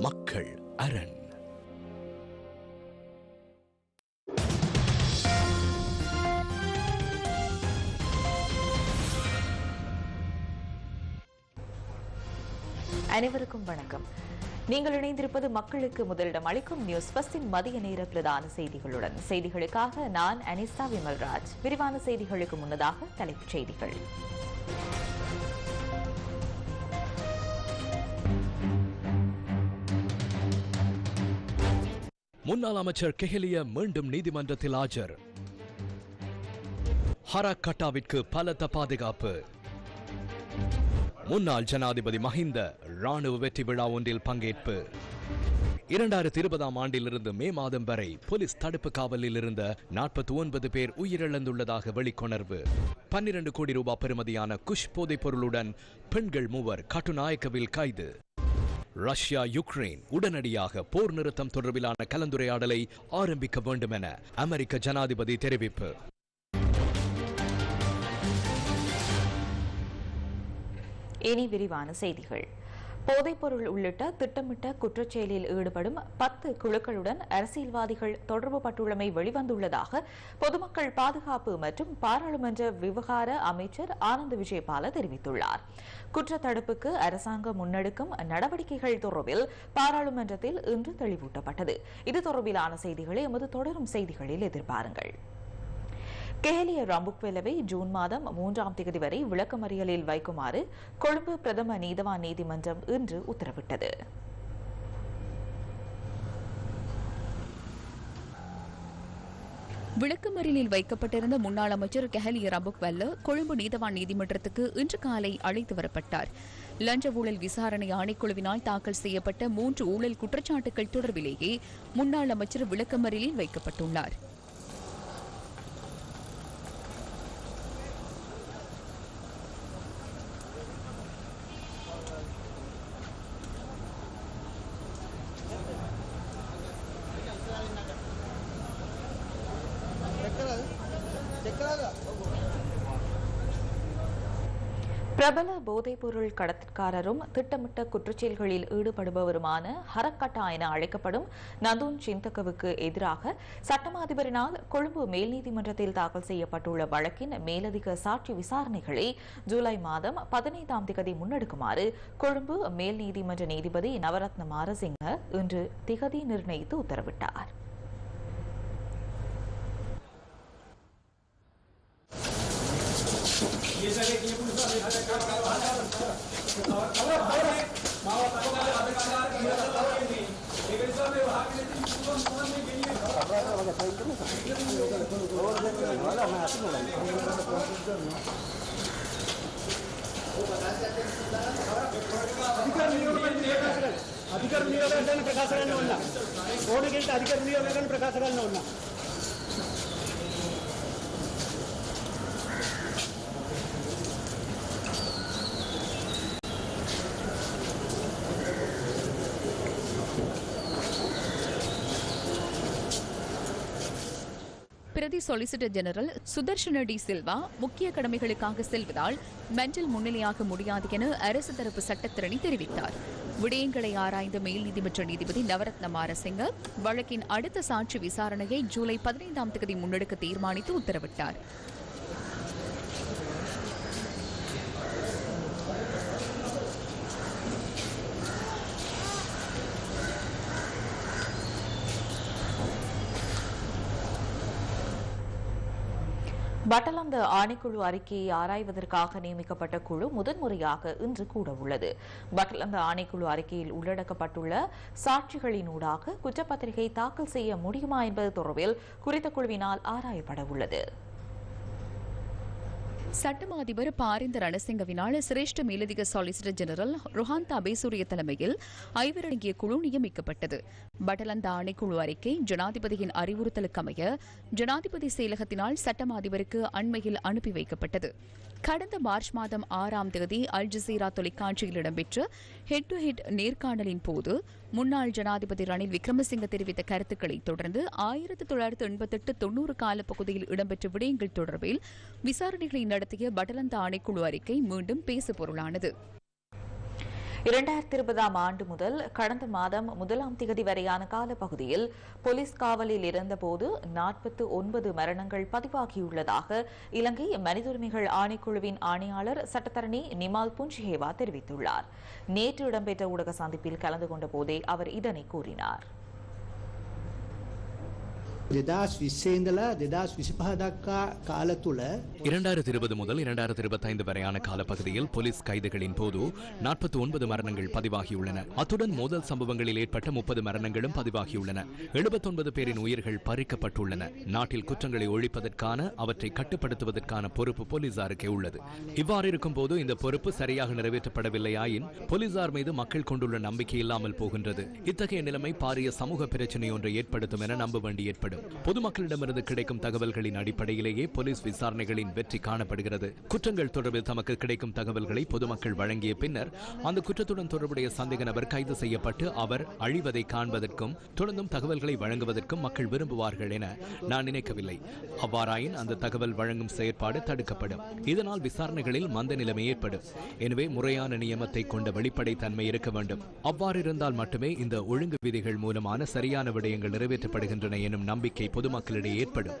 மக்கள் அரண். அனைவருக்கும் வணக்கம். நீங்கள் இணைந்திருப்பது மக்களுக்கு முதலிடம் அளிக்கும் நியூஸ் பஸ்டின் மதிய நேர பிரதான செய்திகளுடன். செய்திகளுக்காக நான் அனிஸ்தா விமல்ராஜ். விரிவான செய்திகளுக்கு முன்னதாக தலைப்புச் செய்திகள். முன்னாள் அமைச்சர் கெஹலிய மீண்டும் நீதிமன்றத்தில் ஆஜர். ஹரக்கட்டாவிற்கு பலத்த பாதுகாப்பு. முன்னாள் ஜனாதிபதி மஹிந்த ராணுவ வெற்றி விழா ஒன்றில் பங்கேற்பு. இரண்டாயிரத்தி இருபதாம் ஆண்டிலிருந்து மே மாதம் வரை போலீஸ் தடுப்பு காவலில் இருந்த நாற்பத்தி ஒன்பது பேர் உயிரிழந்துள்ளதாக வெளிக்கொணர்வு. பன்னிரண்டு கோடி ரூபாய் பெறுமதியான குஷ் போதைப் பொருளுடன் பெண்கள் மூவர் கட்டுநாயக்கவில் கைது. ரஷ்யா யுக்ரைன் உடனடியாக போர் நிறுத்தம் தொடர்பிலான கலந்துரையாடலை ஆரம்பிக்க வேண்டும் என அமெரிக்க ஜனாதிபதி தெரிவிப்பு. இனி விரிவான செய்திகள். போதைப்பொருள் உள்ளிட்ட திட்டமிட்ட குற்றச்செயலில் ஈடுபடும் பத்து குழுக்களுடன் அரசியல்வாதிகள் தொடர்பு பட்டுள்ளமை வெளிவந்துள்ளதாக பொதுமக்கள் பாதுகாப்பு மற்றும் பாராளுமன்ற விவகார அமைச்சர் ஆனந்த் விஜயபால தெரிவித்துள்ளார். குற்றத்தடுப்புக்கு அரசாங்கம் முன்னெடுக்கும் நடவடிக்கைகள் தொடர்பில் பாராளுமன்றத்தில் இன்று தெளிவூட்டப்பட்டது. இது தொடர்பிலான செய்திகளை எமது தொடரும் செய்திகளில் எதிர்பாருங்கள். கெஹலிய ரம்புக்வெலவை ஜூன் மாதம் மூன்றாம் தேதி வரை விளக்கமறியலில் வைக்குமாறு கொழும்பு பிரதம நீதவான் நீதிமன்றம் இன்று உத்தரவிட்டது. விளக்கமறியலில் வைக்கப்பட்டிருந்த முன்னாள் அமைச்சர் கெஹலிய ரபுக்வெல்ல கொழும்பு நீதவான் நீதிமன்றத்துக்கு இன்று காலை அழைத்து வரப்பட்டார். லஞ்ச ஊழல் விசாரணை ஆணைக்குழுவினால் தாக்கல் செய்யப்பட்ட மூன்று ஊழல் குற்றச்சாட்டுகள் தொடர்பிலேயே முன்னாள் அமைச்சர் விளக்கமறியலில் வைக்கப்பட்டுள்ளார். போதைப்பொருள் கடத்தற்காரரும் திட்டமிட்ட குற்றச்செயல்களில் ஈடுபடுபவருமான ஹரக்கட்டா என அழைக்கப்படும் நதுன் சிந்தகவுக்கு எதிராக சட்டமா அதிபரினால் கொழும்பு மேல்நீதிமன்றத்தில் தாக்கல் செய்யப்பட்டுள்ள வழக்கின் மேலதிக சாட்சி விசாரணைகளை ஜூலை மாதம் பதினைந்தாம் திகதி முன்னெடுக்குமாறு கொழும்பு மேல் நீதிமன்ற நீதிபதி நவரத்ன மாரசிங்க இன்று திகதி நிர்ணயித்து உத்தரவிட்டார். ये जगह ये ಅಧಿಕಾರ ನಿಯೋಗ ಪ್ರಕಾಶಗಳನ್ನ ಉನ್ನ ಕೋಡಿಗಿಂತ ಅಧಿಕಾರ ನಿಯೋಗ ಪ್ರಕಾಶಗಳನ್ನ ಉನ್ನ பிரதி solicitor general Sudarshana D Silva முக்கிய கடமைகளுக்காக செல்வதால் மென்டல் முன்னிலையாக முடியாது என அரசு தரப்பு சட்டத்திரணி தெரிவித்தார். விடயங்களை ஆராய்ந்த மேல் நீதிமன்ற நீதிபதி நவரத்ன மாரசிங்க வழக்கின் அடுத்த சாட்சி விசாரணையை ஜூலை பதினைந்தாம் தேதி முன்னெடுக்க தீர்மானித்து உத்தரவிட்டார். வட்டலந்த ஆணைக்குழு அறிக்கையை ஆராய்வதற்காக நியமிக்கப்பட்ட குழு முதன்முறையாக இன்று கூட உள்ளது பட்டலந்த ஆணைக்குழு அறிக்கையில் உள்ளடக்கப்பட்டுள்ள சாட்சிகளினூடாக குற்றப்பத்திரிகை தாக்கல் செய்ய முடியுமா என்பது தொடர்பில் குறித்த குழுவினால் ஆராயப்பட உள்ளது சட்டமா அதிபர் பாரிந்த ரணசிங்கவினால் சிரேஷ்ட மேலதிக சாலிசிட்டர் ஜெனரல் ருஹாந்தா அபேசூரிய தலைமையில் ஐவரடங்கிய குழு நியமிக்கப்பட்டது. பட்டலந்த ஆணைக்குழு அறிக்கை ஜனாதிபதியின் அறிவுறுத்தலுக்கமைய ஜனாதிபதி செயலகத்தினால் சட்டமா அதிபருக்கு அண்மையில் அனுப்பி வைக்கப்பட்டது. கடந்த மார்ச் மாதம் ஆறாம் தேதி அல் ஜசீரா தொலைக்காட்சியில் இடம்பெற்ற ஹெட் டு ஹெட் நேர்காணலின் போது முன்னாள் ஜனாதிபதி ரணில் விக்ரமசிங்க தெரிவித்த கருத்துக்களை தொடர்ந்து ஆயிரத்தி தொள்ளாயிரத்து எண்பத்தெட்டு தொன்னூறு கால பகுதியில் இடம்பெற்ற விடயங்கள் தொடர்பில் விசாரணைகளை நடத்திய வடலந்த ஆணைக்குழு அறிக்கை மீண்டும் பேசு பொருளானது. இரண்டாயிரத்தி இருபதாம் ஆண்டு முதல் கடந்த மாதம் முதலாம் திகதி வரையான காலப்பகுதியில் போலீஸ் காவலில் இருந்தபோது நாற்பத்து ஒன்பது மரணங்கள் பதிவாகியுள்ளதாக இலங்கை மனித உரிமைகள் ஆணைக்குழுவின் ஆணையாளர் சட்டத்தரணி நிமால் புஞ்சிஹேவா தெரிவித்துள்ளார். நேற்று இடம்பெற்ற ஊடக சந்திப்பில் கலந்து கொண்ட போதே அவர் இதனை கூறினார். දෙදස් විස්සේඉඳලා දෙදස් විසිපහ දක්කා කාල තුළ இரண்டாயிரத்தி இருபது முதல் இரண்டாயிரத்தி இருபத்தைந்து வரையான காலப்பகுதியில் போலீஸ் கைதுகளின் போது நாற்பத்தி ஒன்பது மரணங்கள் பதிவாகியுள்ளன அத்துடன் மோதல் சம்பவங்களில் ஏற்பட்ட முப்பது மரணங்களும் பதிவாகியுள்ளன எழுபத்தொன்பது பேரின் உயிர்கள் பறிக்கப்பட்டுள்ளன நாட்டில் குற்றங்களை ஒழிப்பதற்கான அவற்றை கட்டுப்படுத்துவதற்கான பொறுப்பு போலீசாருக்கே உள்ளது இவ்வாறு இருக்கும் போது இந்த பொறுப்பு சரியாக நிறைவேற்றப்படவில்லையாயின் போலீசார் மீது மக்கள் கொண்டுள்ள நம்பிக்கை இல்லாமல் போகின்றது இத்தகைய நிலைமை பாரிய சமூக பிரச்சினை ஒன்றை ஏற்படுத்தும் என நம்ப வேண்டி ஏற்படும் பொதுமக்களிடமிருந்து கிடைக்கும் தகவல்களின் அடிப்படையிலேயே போலீஸ் விசாரணைகளின் வெற்றி காணப்படுகிறது. குற்றங்கள் தொடர்பில் தமக்கு கிடைக்கும் தகவல்களை பொதுமக்கள் வழங்கிய பின்னர் அந்த குற்றத்துடன் தொடர்புடைய சந்தேக நபர் கைது செய்யப்பட்டு அவர் அழிவதை காண்பதற்கும் தொடர்ந்தும் தகவல்களை வழங்குவதற்கும் மக்கள் விரும்புவார்கள் என நான் நினைக்கவில்லை. அவ்வாறாயின் அந்த தகவல் வழங்கும் செயற்பாடு தடுக்கப்படும். இதனால் விசாரணைகளில் மந்த நிலைமை ஏற்படும். எனவே முறையான நியமத்தை கொண்ட வெளிப்படை தன்மை இருக்க வேண்டும். அவ்வாறு இருந்தால் மட்டுமே இந்த ஒழுங்கு விதிகள் மூலமான சரியான விடயங்கள் நிறைவேற்றப்படுகின்றன எனும் நம்பிக்கை பொதுமக்களிடையே ஏற்படும்.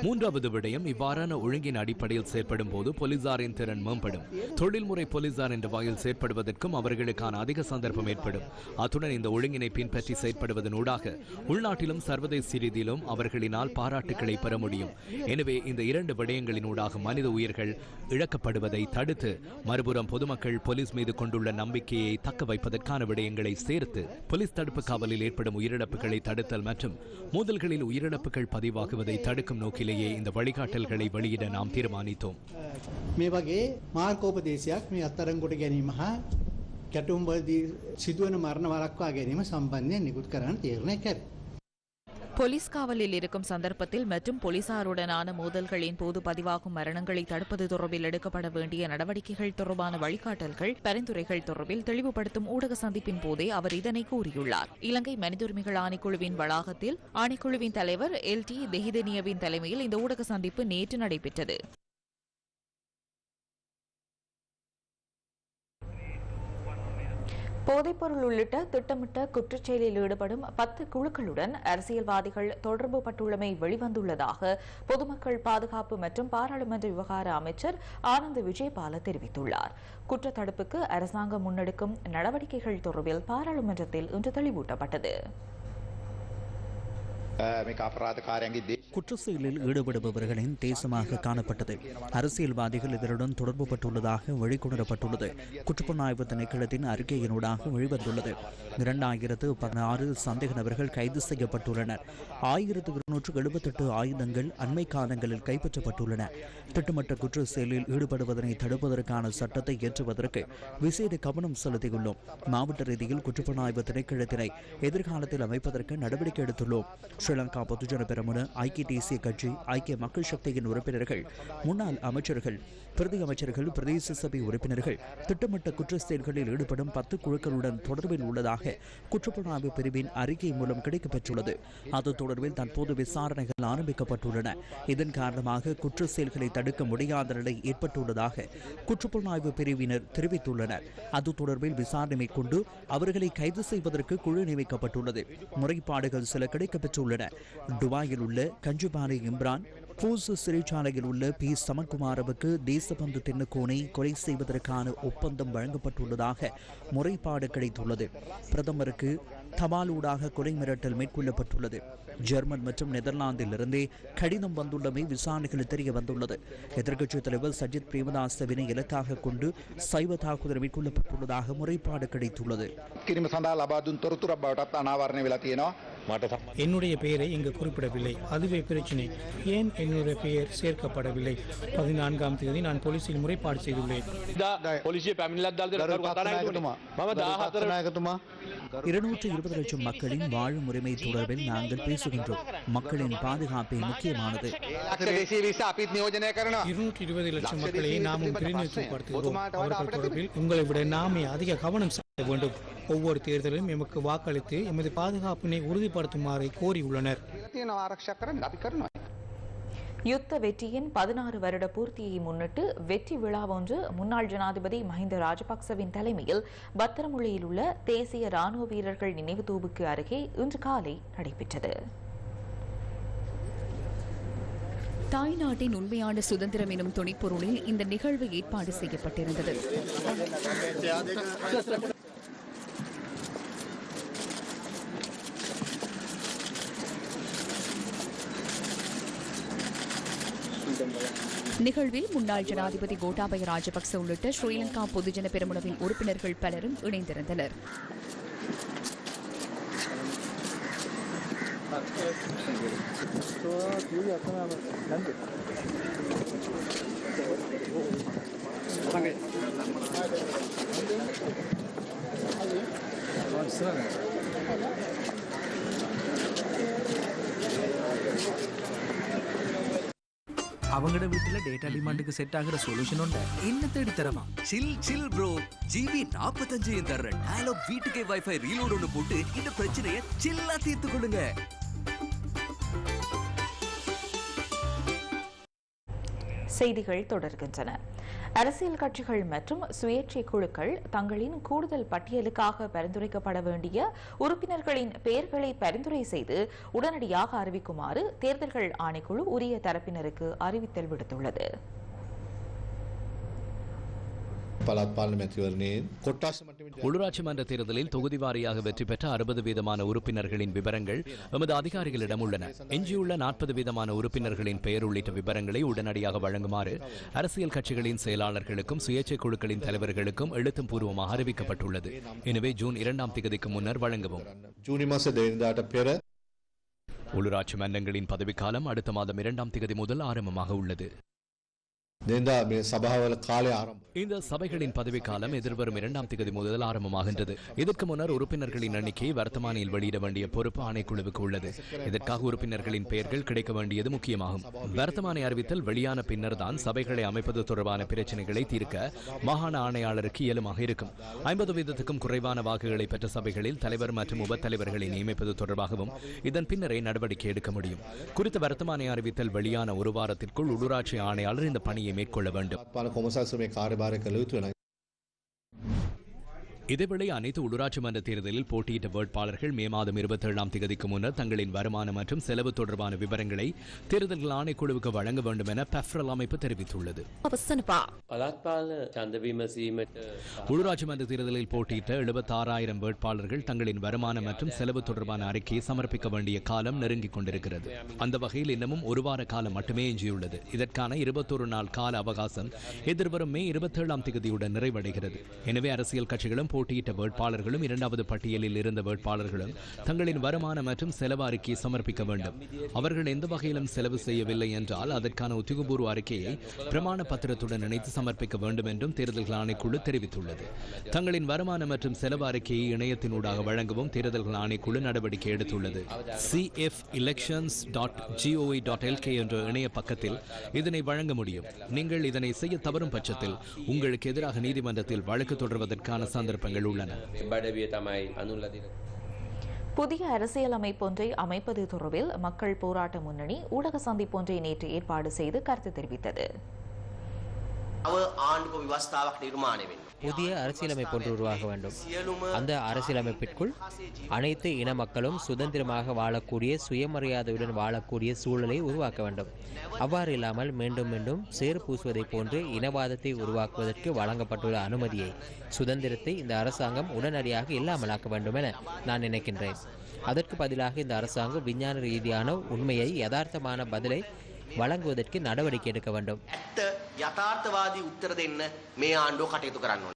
மூன்றாவது விடயம் இவ்வாறான ஒழுங்கின் அடிப்படையில் செயற்படும் போது போலீசாரின் திறன் மேம்படும். தொழில்முறை போலீசார் என்ற வகையில் செயற்படுவதற்கும் அவர்களுக்கான அதிக சந்தர்ப்பம் ஏற்படும். அத்துடன் இந்த ஒழுங்கினை பின்பற்றி செயற்படுவதன் ஊடாக உள்நாட்டிலும் சர்வதேச ரீதியிலும் அவர்களினால் பாராட்டுக்களை பெற முடியும். எனவே இந்த இரண்டு விடயங்களின் ஊடாக மனித உயிர்கள் இழக்கப்படுவதை தடுத்து மறுபுறம் பொதுமக்கள் போலீஸ் மீது கொண்டுள்ள நம்பிக்கையை தக்க வைப்பதற்கான விடயங்களை சேர்த்து போலீஸ் தடுப்பு காவலில் ஏற்படும் உயிரிழப்புகளை தடுத்தல் மற்றும் மோதல்களில் உயிரிழப்புகள் பதிவாகுவதை தடுக்கும் நோக்கி நோக்கிலேயே இந்த வழிகாட்டல்களை வெளியிட நாம் தீர்மானித்தோம் මේ වගේ මාර්කෝපදේශයක් මේ අත්තරංගොට ගැනීම හා කැටුම්බදී සිදුවන මරණ වලක්වා ගැනීම සම්බන්ධයෙන් නිකුත් කරන්න තීරණය කර. போலீஸ் காவலில் இருக்கும் சந்தர்ப்பத்தில் மற்றும் போலீசாருடனான மோதல்களின் போது பதிவாகும் மரணங்களை தடுப்பது தொடர்பில் எடுக்கப்பட வேண்டிய நடவடிக்கைகள் தொடர்பான வழிகாட்டல்கள் பரிந்துரைகள் தொடர்பில் தெளிவுபடுத்தும் ஊடக சந்திப்பின் போதே அவர் இதனை கூறியுள்ளார். இலங்கை மனிதுரிமைகள் ஆணைக்குழுவின் வளாகத்தில் ஆணைக்குழுவின் தலைவர் எல். டி. தெஹிதனியவின் தலைமையில் இந்த ஊடக சந்திப்பு நேற்று நடைபெற்றது. போதைப்பொருள் உள்ளிட்ட திட்டமிட்ட குற்றச்செயலில் ஈடுபடும் பத்து குழுக்களுடன் அரசியல்வாதிகள் தொடர்பு பட்டுள்ளமை வெளிவந்துள்ளதாக பொதுமக்கள் பாதுகாப்பு மற்றும் பாராளுமன்ற விவகார அமைச்சர் ஆனந்த் விஜயபால தெரிவித்துள்ளார். குற்றத்தடுப்புக்கு அரசாங்கம் முன்னெடுக்கும் நடவடிக்கைகள் தொடர்பில் பாராளுமன்றத்தில் இன்று தெளிவூட்டப்பட்டது. குற்ற செயலில் ஈடுபடுபவர்களின் தேசமாக காணப்பட்டது. அரசியல்வாதிகள் இதனுடன் தொடர்புபட்டுள்ளதாக வெளிக்கொணரப்பட்டுள்ளது குற்றப்புலனாய்வு திணைக்களத்தின் அறிக்கையினூடாக வெளிவந்துள்ளது. இரண்டாயிரத்து பதினாறு சந்தேக நபர்கள் கைது செய்யப்பட்டுள்ளனர். ஆயிரத்து இருநூற்று எழுபத்தெட்டு ஆயுதங்கள் அண்மை காலங்களில் கைப்பற்றப்பட்டுள்ளன. திட்டமிட்ட குற்ற செயலில் ஈடுபடுவதனை தடுப்பதற்கான சட்டத்தை இயற்றுவதற்கு விசேட கவனம் செலுத்தியுள்ளோம். மாவட்ட ரீதியில் குற்றப்புலனாய்வு திணைக்களத்தினை எதிர்காலத்தில் அமைப்பதற்கு நடவடிக்கை எடுத்துள்ளோம். ஸ்ரீலங்கா பொதுஜன பெரமுன ஐக்கிய தேசிய கட்சி ஐக்கிய மக்கள் சக்தியின் உறுப்பினர்கள் முன்னாள் அமைச்சர்கள் பிரதி அமைச்சர்கள் பிரதேச சபை உறுப்பினர்கள் திட்டமிட்ட குற்ற செயல்களில் ஈடுபடும் பத்து குழுக்களுடன் தொடர்பில் உள்ளதாக குற்றப்புலனாய்வு பிரிவின் அறிக்கை மூலம் கிடைக்கப்பெற்றுள்ளது. அது தொடர்பில் தற்போது விசாரணைகள் ஆரம்பிக்கப்பட்டுள்ளன. இதன் காரணமாக குற்ற செயல்களை தடுக்க முடியாத நிலை ஏற்பட்டுள்ளதாக குற்றப்புலனாய்வு பிரிவினர் தெரிவித்துள்ளனர். அது தொடர்பில் விசாரணை மேற்கொண்டு அவர்களை கைது செய்வதற்கு குழு நியமிக்கப்பட்டுள்ளது. முறைப்பாடுகள் சில கிடைக்கப்பெற்றுள்ளன. துபாயில் உள்ள கஞ்சுபானி இம்ரான் பூசு சிறைச்சாலையில் உள்ள பி. சமக்குமாரவுக்கு தேசபந்து தென்னுக்கோனை கொலை செய்வதற்கான ஒப்பந்தம் வழங்கப்பட்டுள்ளதாக முறைப்பாடு கிடைத்துள்ளது. பிரதமருக்கு தபாலூடாக கொலை மிரட்டல் மேற்கொள்ளப்பட்டுள்ளது. ஜெர்மன் மற்றும் நெதர்லாந்திலிருந்தே கடிதம் வந்துள்ளமை விசாரணைகள் தெரிய வந்துள்ளது எதிர்க்கட்சித் தலைவர் சஜித் பிரேமதாசவினை இலக்காக கொண்டு சைவ தாக்குதல் மேற்கொள்ளப்பட்டுள்ளதாக முறைப்பாடு கிடைத்துள்ளது. என்னுடைய பெயரை இங்கு குறிப்பிடவில்லை. அதுவே பிரச்சனை. ஏன் என்னுடைய பெயர் சேர்க்கப்படவில்லை? பதினான்காம் தேதி நான் போலீசில் முறைப்பாடு செய்துள்ளேன். இருநூற்று அறுபது லட்சம் மக்களின் வாழும் உரிமை தொடர்பில் நாங்கள் பேசுகின்றோம். மக்களின் பாதுகாப்பே முக்கியமானது. இருநூற்றி இருபது லட்சம் மக்களை நாமும் பிரதிநிதித்துவப்படுத்துகிறோம் அவர்கள் தொடர்பில் உங்களை விட நாமே அதிக கவனம் செலுத்த வேண்டும். ஒவ்வொரு தேர்தலிலும் எமக்கு வாக்களித்து எமது பாதுகாப்பினை உறுதிப்படுத்துமாறு கோரியுள்ளனர். யுத்த வெற்றியின் பதினாறு வருட பூர்த்தியை முன்னிட்டு வெற்றி விழா ஒன்று முன்னாள் ஜனாதிபதி மஹிந்த ராஜபக்சவின் தலைமையில் பத்திரமுள்ளியில் உள்ள தேசிய ராணுவ வீரர்கள் நினைவு தூபுக்கு அருகே இன்று காலை நடைபெற்றது. தாய்நாட்டின் உண்மையான சுதந்திரம் எனும் துணிப்பொருளில் இந்த நிகழ்வு ஏற்பாடு செய்யப்பட்டிருந்தது. நிகழ்வில் முன்னாள் ஜனாதிபதி கோட்டாபய ராஜபக்ச உள்ளிட்ட ஸ்ரீலங்கா பொதுஜன பெருமுனவின் உறுப்பினர்கள் பலரும் இணைந்திருந்தனர். அவங்களோட வீட்டுல டேட்டா டிமாண்டுக்கு செட் ஆகுற சொல்யூஷன் உண்டு. என்ன தேடி தரமா சில் சில் ப்ரோ ஜிபி நாற்பத்தஞ்சு தர்ற டயலாக் வீட்டுக்கே வைஃபை ரீலோட் ஒன்று போட்டு இந்த பிரச்சனையை சில்லா தீர்த்து கொள்ளுங்க செய்திகள் தொடர்கின்றன. அரசியல் கட்சிகள் மற்றும் சுயேட்சை குழுக்கள் தங்களின் கூடுதல் பட்டியலுக்காக பரிந்துரைக்கப்பட வேண்டிய உறுப்பினர்களின் பெயர்களை பரிந்துரை செய்து உடனடியாக அறிவிக்குமாறு தேர்தல்கள் ஆணைக்குழு உரிய தரப்பினருக்கு அறிவித்தல் விடுத்துள்ளது. உள்ளூராட்சி மன்ற தேர்தலில் தொகுதி வாரியாக வெற்றி பெற்ற அறுபது வீதமான உறுப்பினர்களின் விவரங்கள் எமது அதிகாரிகளிடம் உள்ளன. எஞ்சியுள்ள நாற்பது வீதமான உறுப்பினர்களின் பெயர் உள்ளிட்ட விவரங்களை உடனடியாக வழங்குமாறு அரசியல் கட்சிகளின் செயலாளர்களுக்கும் சுயேட்சை குழுக்களின் தலைவர்களுக்கும் எழுத்தும் பூர்வமாக அறிவிக்கப்பட்டுள்ளது. எனவே ஜூன் இரண்டாம் திகதிக்கு முன்னர் வழங்கவும். உள்ளூராட்சி மன்றங்களின் பதவிக்காலம் அடுத்த மாதம் இரண்டாம் திகதி முதல் ஆரம்பமாக உள்ளது. இந்த சபைகளின் பதவிக்காலம் எதிர்வரும் இரண்டாம் தேதி முதல் ஆரம்பமாகின்றது. இதற்கு முன்னர் உறுப்பினர்களின் எண்ணிக்கையை வர்த்தமானியில் வெளியிட வேண்டிய பொறுப்பு ஆணைக்குழுவுக்கு உள்ளது. இதற்காக உறுப்பினர்களின் பெயர்கள் கிடைக்க வேண்டியது முக்கியமாகும். வர்த்தமானி அறிவித்தல் வெளியான பின்னர் தான் சபைகளை அமைப்பது தொடர்பான பிரச்சனைகளை தீர்க்க மாகாண ஆணையாளருக்கு இயலுமாக இருக்கும். ஐம்பது வீதத்துக்கும் குறைவான வாக்குகளை பெற்ற சபைகளில் தலைவர் மற்றும் உபத்தலைவர்களை நியமிப்பது தொடர்பாகவும் இதன் பின்னரே நடவடிக்கை எடுக்க முடியும். குறித்த வர்த்தமானி அறிவித்தல் வெளியான ஒரு வாரத்திற்குள் உள்ளூராட்சி ஆணையாளர் இந்த பணியை மேற்கொள்ள வேண்டும். இதேவேளை அனைத்து உள்ளூராட்சி மன்ற தேர்தலில் போட்டியிட்ட வேட்பாளர்கள் மே மாதம் இருபத்தி ஏழாம் தேதிக்கு முன்னர் தங்களின் வருமானம் மற்றும் செலவு தொடர்பான விவரங்களை தேர்தல்கள் ஆணைக்குழுவுக்கு வழங்க வேண்டும் என பெஃப்ரல் அமைப்பு தெரிவித்துள்ளது. உள்ளூராட்சி மன்ற தேர்தலில் போட்டியிட்ட எழுபத்தி ஆறாயிரம் வேட்பாளர்கள் தங்களின் வருமானம் மற்றும் செலவு தொடர்பான அறிக்கையை சமர்ப்பிக்க வேண்டிய காலம் நெருங்கிக் கொண்டிருக்கிறது. அந்த வகையில் இன்னமும் ஒரு வார காலம் மட்டுமே எஞ்சியுள்ளது. இதற்கான இருபத்தொரு நாள் கால அவகாசம் எதிர்வரும் மே இருபத்தேழாம் தேதியுடன் நிறைவடைகிறது. எனவே அரசியல் கட்சிகளும் போட்டியிட்ட வேட்பாளர்களும் இரண்டாவது பட்டியலில் இருந்த வேட்பாளர்களும் தங்களின் வருமான மற்றும் செலவு அறிக்கையை சமர்ப்பிக்க வேண்டும். அவர்கள் எந்த வகையிலும் செலவு செய்யவில்லை என்றால் அதற்கான உத்தியோகபூர்வ அறிக்கையை பிரமாண பத்திரத்துடன் இணைத்து சமர்ப்பிக்க வேண்டும் என்றும் தேர்தல்கள் ஆணைக்குழு தெரிவித்துள்ளது. தங்களின் வருமான மற்றும் செலவு அறிக்கையை இணையத்தினூடாக வழங்கவும் தேர்தல்கள் ஆணைக்குழு நடவடிக்கை எடுத்துள்ளது. CF elections dot GOV dot LK என்ற இணைய பக்கத்தில் இதனை வழங்க முடியும். நீங்கள் இதனை செய்ய தவறும் பட்சத்தில் உங்களுக்கு எதிராக நீதிமன்றத்தில் வழக்கு தொடர்வதற்கான சந்தர்ப்பம் விருப்பங்கள் உள்ளன புதிய அரசியலமைப்பு ஒன்றை அமைப்பது தொடர்பில் மக்கள் போராட்ட முன்னணி ஊடக சந்திப்பு ஒன்றை நேற்று ஏற்பாடு செய்து கருத்து தெரிவித்தது. புதிய அரசியலமைப்பு ஒன்று உருவாக வேண்டும். அந்த அரசியலமைப்பிற்குள் அனைத்து இன மக்களும் சுதந்திரமாக வாழக்கூடிய சுயமரியாதையுடன் வாழக்கூடிய சூழலை உருவாக்க வேண்டும். அவ்வாறு இல்லாமல் மீண்டும் மீண்டும் சேறு பூசுவதைப் போன்று இனவாதத்தை உருவாக்குவதற்கு வழங்கப்பட்டுள்ள அனுமதியை சுதந்திரத்தை இந்த அரசாங்கம் உடனடியாக இல்லாமலாக்க வேண்டும் என நான் நினைக்கின்றேன். அதற்கு பதிலாக இந்த அரசாங்கம் விஞ்ஞான ரீதியான உண்மையை யதார்த்தமான பதிலை வழங்குவதற்கு நடவடிக்கை எடுக்க வேண்டும் ඇත්ත යථාර්ථවාදී උත්තර දෙන්න මේ ආණ්ඩුව කටයුතු කරන්න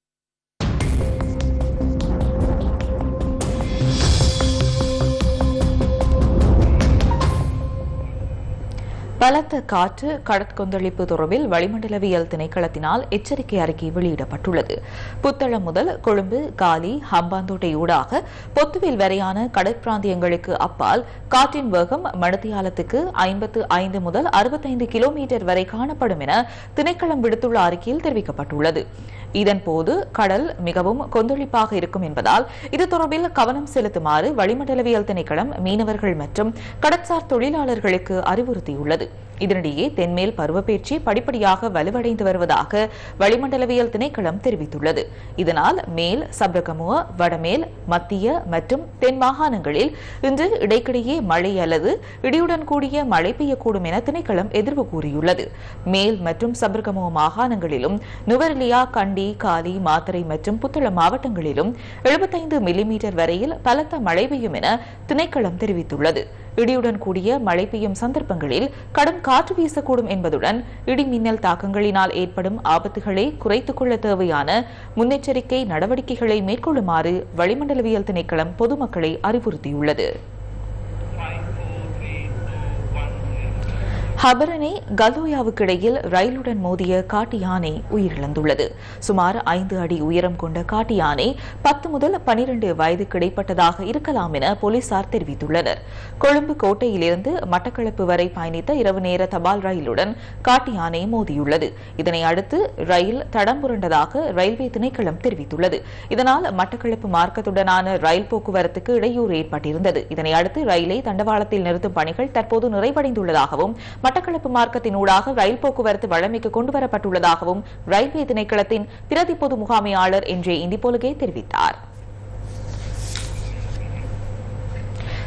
பலத்த காற்று கடற்கொந்தளிப்பு தொடர்பில் வளிமண்டலவியல் திணைக்களத்தினால் எச்சரிக்கை அறிக்கை வெளியிடப்பட்டுள்ளது. புத்தளம் முதல் கொழும்பு காலி ஹம்பாந்தோட்டை ஊடாக பொத்துவில் வரையான கடற்பிராந்தியங்களுக்கு அப்பால் காற்றின் வேகம் மணித்தியாலத்துக்கு ஐம்பத்து ஐந்து முதல் அறுபத்தைந்து கிலோமீட்டர் வரை காணப்படும் என திணைக்களம் விடுத்துள்ள அறிக்கையில் தெரிவிக்கப்பட்டுள்ளது. இதன் போது கடல் மிகவும் கொந்தளிப்பாக இருக்கும் என்பதால் இது தொடர்பில் கவனம் செலுத்துமாறு வளிமண்டலவியல் திணைக்களம் மீனவர்கள் மற்றும் கடற்சார் தொழிலாளர்களுக்கு அறிவுறுத்தியுள்ளது. இதனிடையே தென்மேல் பருவப்பேச்சு படிப்படியாக வலுவடைந்து வருவதாக வளிமண்டலவியல் திணைக்களம் தெரிவித்துள்ளது. இதனால் மேல் சப்ரகமுவ வடமேல் மத்திய மற்றும் தென் மாகாணங்களில் இன்று இடைக்கிடையே மழை அல்லது இடியுடன் கூடிய மழை பெய்யக்கூடும் என திணைக்களம் எதிர்வு கூறியுள்ளது. மேல் மற்றும் சப்ரகமுவ மாகாணங்களிலும் நுவரெலியா கண்டி காலி மாத்தரை மற்றும் புத்தளம் மாவட்டங்களிலும் எழுபத்தைந்து மில்லிமீட்டர் வரையில் பலத்த மழை பெய்யும் என திணைக்களம் தெரிவித்துள்ளது. இடியுடன் கூடிய மழை பெய்யும் சந்தர்ப்பங்களில் கடும் காற்று வீசக்கூடும் என்பதுடன் இடி மின்னல் தாக்கங்களினால் ஏற்படும் ஆபத்துகளை குறைத்துக் கொள்ள தேவையான முன்னெச்சரிக்கை நடவடிக்கைகளை மேற்கொள்ளுமாறு வளிமண்டலவியல் திணைக்களம் பொதுமக்களை அறிவுறுத்தியுள்ளது. ஹபரனே கலோயாவுக்கு இடையில் ரயிலுடன் மோதிய காட்டு யானை உயிரிழந்துள்ளது. சுமார் ஐந்து அடி உயரம் கொண்ட காட்டு யானை பத்து முதல் பனிரெண்டு வயதுக்கு இடைப்பட்டதாக இருக்கலாம் என போலீசார் தெரிவித்துள்ளனர். கொழும்பு கோட்டையிலிருந்து மட்டக்களப்பு வரை பயணித்த இரவு நேர தபால் ரயிலுடன் காட்டு யானை மோதியுள்ளது. இதனை அடுத்து ரயில் தடம் புரண்டதாக ரயில்வே திணைக்களம் தெரிவித்துள்ளது. இதனால் மட்டக்களப்பு மார்க்கத்துடனான ரயில் போக்குவரத்துக்கு இடையூறு ஏற்பட்டிருந்தது. இதனை அடுத்து ரயிலை தண்டவாளத்தில் நிறுத்தும் பணிகள் தற்போது நிறைவடைந்துள்ளதாகவும் மட்டக்களப்பு மார்க்கத்தின் ஊடாக ரயில் போக்குவரத்து வழமைக்கு கொண்டுவரப்பட்டுள்ளதாகவும் ரயில்வே திணைக்களத்தின் பிரதி பொது முகாமையாளர் என். ஜே. இந்திபோலுகே தெரிவித்தார்.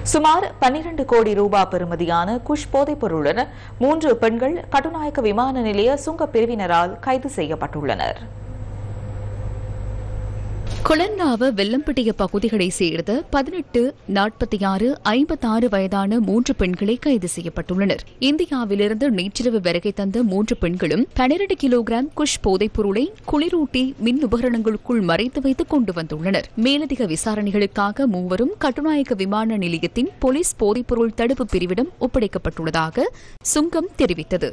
சுமார் பன்னிரண்டு கோடி ரூபாய் பெறுமதியான குஷ் போதைப் பொருளுடன் மூன்று பெண்கள் கட்டுநாயக்க விமான நிலைய சுங்கப் பிரிவினரால் கைது செய்யப்பட்டுள்ளனா் கொலன்னாவ வெல்லம்பட்டிய பகுதிகளைச் சேர்ந்த பதினெட்டு நாற்பத்தி ஆறு ஐம்பத்தாறு வயதான மூன்று பெண்களை கைது செய்யப்பட்டுள்ளனர். இந்தியாவிலிருந்து நேற்றிரவு வருகை தந்த மூன்று பெண்களும் பனிரண்டு கிலோகிராம் குஷ் போதைப் பொருளை குளிரூட்டி மின் உபகரணங்களுக்குள் மறைத்து வைத்து கொண்டு வந்துள்ளனர். மேலதிக விசாரணைகளுக்காக மூவரும் கட்டுநாயக்க விமான நிலையத்தின் போலீஸ் போதைப்பொருள் தடுப்பு பிரிவிடம் ஒப்படைக்கப்பட்டுள்ளதாக சுங்கம் தெரிவித்தது.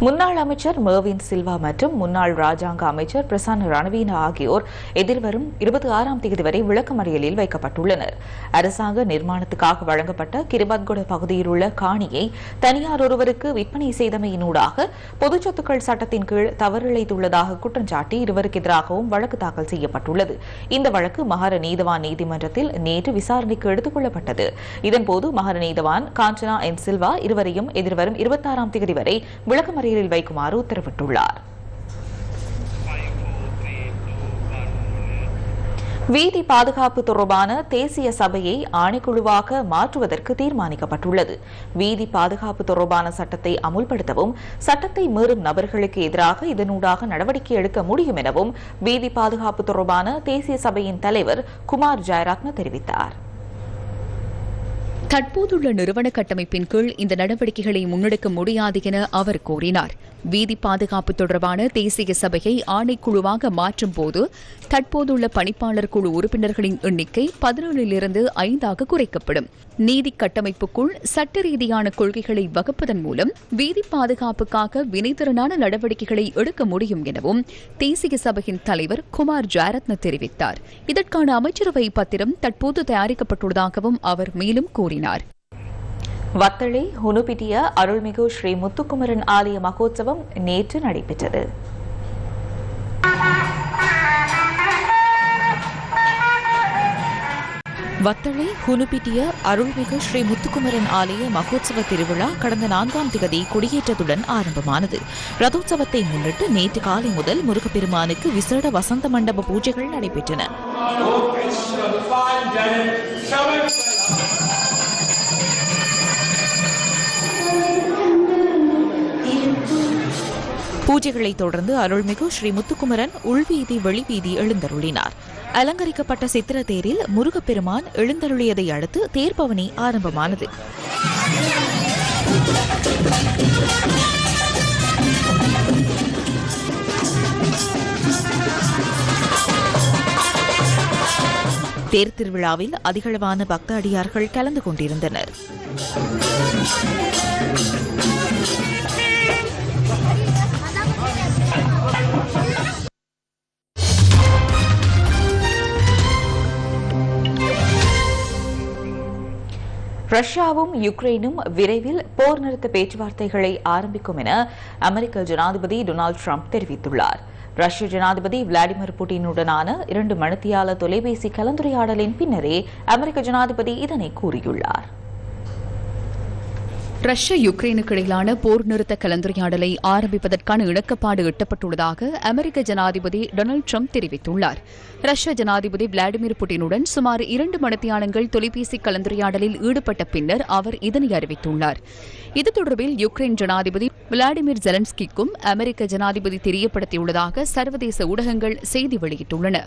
முன்னாள் அமைச்சர் மர்வின் சில்வா மற்றும் முன்னாள் ராஜாங்க அமைச்சர் பிரசாந்த் ரணவீன ஆகியோர் எதிர்வரும் இருபத்தி ஆறாம் தேதி வரை விளக்கமறியலில் வைக்கப்பட்டுள்ளனர். அரசாங்க நிர்மாணத்துக்காக வழங்கப்பட்ட கிரிபத்கொட பகுதியில் உள்ள காணியை தனியார் ஒருவருக்கு விற்பனை செய்தமையினூடாக பொது சொத்துக்கள் சட்டத்தின் கீழ் தவறிழைத்துள்ளதாக குற்றம் சாட்டி இருவருக்கு எதிராகவும் வழக்கு தாக்கல் செய்யப்பட்டுள்ளது. இந்த வழக்கு மகார நீதவான் நீதிமன்றத்தில் நேற்று விசாரணைக்கு எடுத்துக் கொள்ளப்பட்டது. இதன்போது மகார நீதவான் காஞ்சனா என் சில்வா இருவரையும் எதிர்வரும் இருபத்தாறாம் தேதி வரை விளக்கமறியல் மறியலில் வைக்குமாறு உத்தரவிட்டுள்ளார். வீதி பாதுகாப்பு தொடர்பான தேசிய சபையை ஆணைக்குழுவாக மாற்றுவதற்கு தீர்மானிக்கப்பட்டுள்ளது. வீதி பாதுகாப்பு தொடர்பான சட்டத்தை அமுல்படுத்தவும் சட்டத்தை மீறும் நபர்களுக்கு எதிராக இதனூடாக நடவடிக்கை எடுக்க முடியும் எனவும் வீதி பாதுகாப்பு தொடர்பான தேசிய சபையின் தலைவர் குமார் ஜெயரத்ன தெரிவித்தார். தற்போதுள்ள நிறுவன கட்டமைப்பின் கீழ் இந்த நடவடிக்கைகளை முன்னெடுக்க முடியாது என அவர் கூறினார். வீதி பாதுகாப்பு தொடர்பான தேசிய சபையை ஆணைக்குழுவாக மாற்றும் போது தற்போதுள்ள பணிப்பாளர் குழு உறுப்பினர்களின் எண்ணிக்கை பதினேழிலிருந்து ஐந்தாக குறைக்கப்படும். நீதி கட்டமைப்புக்குள் சட்ட ரீதியான கொள்கைகளை வகுப்பதன் மூலம் வீதி பாதுகாப்புக்காக வினைத்திறனான நடவடிக்கைகளை எடுக்க முடியும் எனவும் தேசிய சபையின் தலைவர் குமார் ஜாரத்ன தெரிவித்தார். இதற்கான அமைச்சரவை பத்திரம் தற்போது தயாரிக்கப்பட்டுள்ளதாகவும் அவர் மேலும் கூறினார். வத்தளை ஹுனுபிட்டிய அருள்மிகு ஸ்ரீ முத்துக்குமரன் ஆலய மகோத்சவம் நேற்று நடைபெற்றது. வத்தளை ஹுனுபிட்டிய அருள்மிகு ஸ்ரீ முத்துக்குமரன் ஆலய மகோத்சவ திருவிழா கடந்த நான்காம் திகதி கொடியேற்றத்துடன் ஆரம்பமானது. ரதோத்சவத்தை முன்னிட்டு நேற்று காலை முதல் முருகப்பெருமானுக்கு விசேட வசந்த மண்டப பூஜைகள் நடைபெற்றன. பூஜைகளை தொடர்ந்து அருள்மிகு ஸ்ரீ முத்துக்குமரன் உள்வீதி வெளிவீதி எழுந்தருளினார். அலங்கரிக்கப்பட்ட சித்திர தேரில் முருகப்பெருமான் எழுந்தருளியதை அடுத்து தேர்பவனி ஆரம்பமானது. தேர் திருவிழாவில் அதிகளவான பக்த அடியார்கள் கலந்து கொண்டிருந்தனர். ரஷ்யாவும் யுக்ரைனும் விரைவில் போர் நிறுத்த பேச்சுவார்த்தைகளை ஆரம்பிக்கும் என அமெரிக்க ஜனாதிபதி டொனால்டு ட்ரம்ப் தெரிவித்துள்ளார். ரஷ்ய ஜனாதிபதி விளாடிமிர் புட்டினுடனான இரண்டு மணித்தியால தொலைபேசி கலந்துரையாடலின் பின்னரே அமெரிக்க ஜனாதிபதி இதனை கூறியுள்ளார். ரஷ்ய யுக்ரைனுக்கு இடையிலான போர் நிறுத்த கலந்துரையாடலை ஆரம்பிப்பதற்கான இணக்கப்பாடு எட்டப்பட்டுள்ளதாக அமெரிக்க ஜனாதிபதி டொனால்டு ட்ரம்ப் தெரிவித்துள்ளார். ரஷ்ய ஜனாதிபதி விளாடிமிர் புட்டினுடன் சுமார் இரண்டு மணித்தியாலங்கள் தொலைபேசி கலந்துரையாடலில் ஈடுபட்ட பின்னர் அவர் இதனை அறிவித்துள்ளார். இது தொடர்பில் யுக்ரைன் ஜனாதிபதி விளாடிமிர் ஜெலன்ஸ்கிக்கும் அமெரிக்க ஜனாதிபதி தெரியப்படுத்தியுள்ளதாக சர்வதேச ஊடகங்கள் செய்தி வெளியிட்டுள்ளன.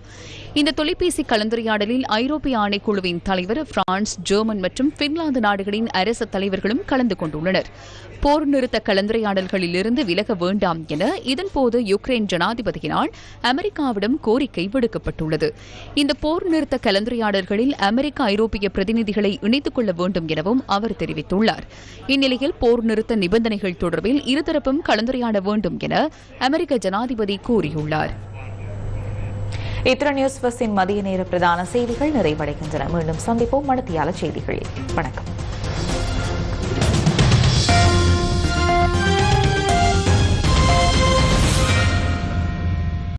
இந்த தொலைபேசி கலந்துரையாடலில் ஐரோப்பிய ஆணைக்குழுவின் தலைவர் பிரான்ஸ் ஜெர்மன் மற்றும் பின்லாந்து நாடுகளின் அரசு தலைவர்களும் கலந்து கொண்டுள்ளனர். போர் நிறுத்த கலந்துரையாடல்களிலிருந்து விலக வேண்டாம் என இதன்போது யுக்ரைன் ஜனாதிபதியினால் அமெரிக்காவிடம் கோரிக்கை விடுக்கப்பட்டுள்ளது. இந்த போர் நிறுத்த கலந்துரையாடல்களில் அமெரிக்க ஐரோப்பிய பிரதிநிதிகளை இணைத்துக் கொள்ள வேண்டும் எனவும் அவர் தெரிவித்துள்ளார். இந்நிலையில் போர் நிறுத்த நிபந்தனைகள் தொடர்பில் இருதரப்பும் கலந்துரையாட வேண்டும் என அமெரிக்க ஜனாதிபதி கூறியுள்ளார். இத்திர நியூஸ் பஸ்ஸின் மதிய நேர பிரதான செய்திகள் நிறைவடைகின்றன. மீண்டும் சந்திப்போம். மனத்தியால செய்திகளில் வணக்கம்.